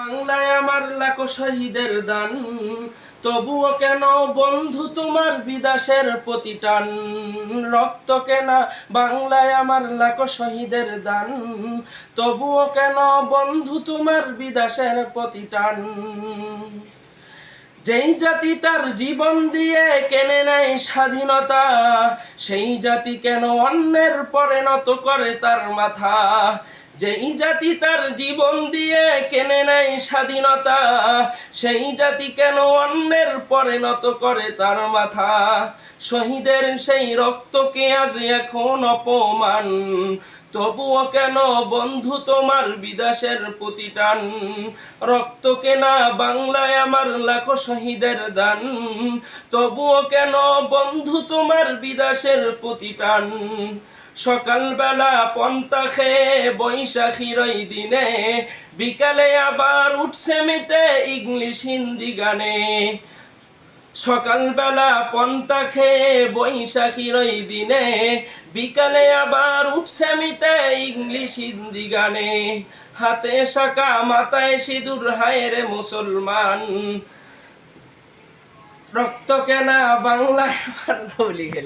বাংলায় আমার লাখো শহীদের দান। তবুও কেন বন্ধু তোমার বিদাসের প্রতিটান? রক্ত কেনা বাংলায় আমার লাখো শহীদের দান। তবুও কেন বন্ধু তোমার বিদাসের প্রতিটান? যেই জাতি তার জীবন দিয়ে কেনে নেয় স্বাধীনতা, সেই জাতি কেন অন্যের পরিণত করে তার মাথা? যেই জাতি তার জীবন দিয়ে কেনে নেয় স্বাধীনতা, সেই জাতি কেন অন্যের পরিণত করে তার মাথা? শহীদের সেই রক্তকে আজ এখন অপমান। তবুও কেন বন্ধু তোমার বিদাসের প্রতিটান রক্ত কেনা বাংলায় আমার লাখো শহীদের দান। তবুও কেন বন্ধু তোমার বিদাসের প্রতিটান সকালবেলা পন্তা খেয়ে বৈশাখীর ওই দিনে, বিকালে আবার উঠছে মিতে ইংলিশ হিন্দি গানে। সকালবেলা পন্তা খেয়ে বৈশাখীর ওই দিনে, বিকালে আবার উঠছে মিতে ইংলিশ হিন্দি গানে। হাতে শাখা মাথায় সিঁদুর, হায় রে মুসলমান। রক্ত কেনা বাংলায় গেল।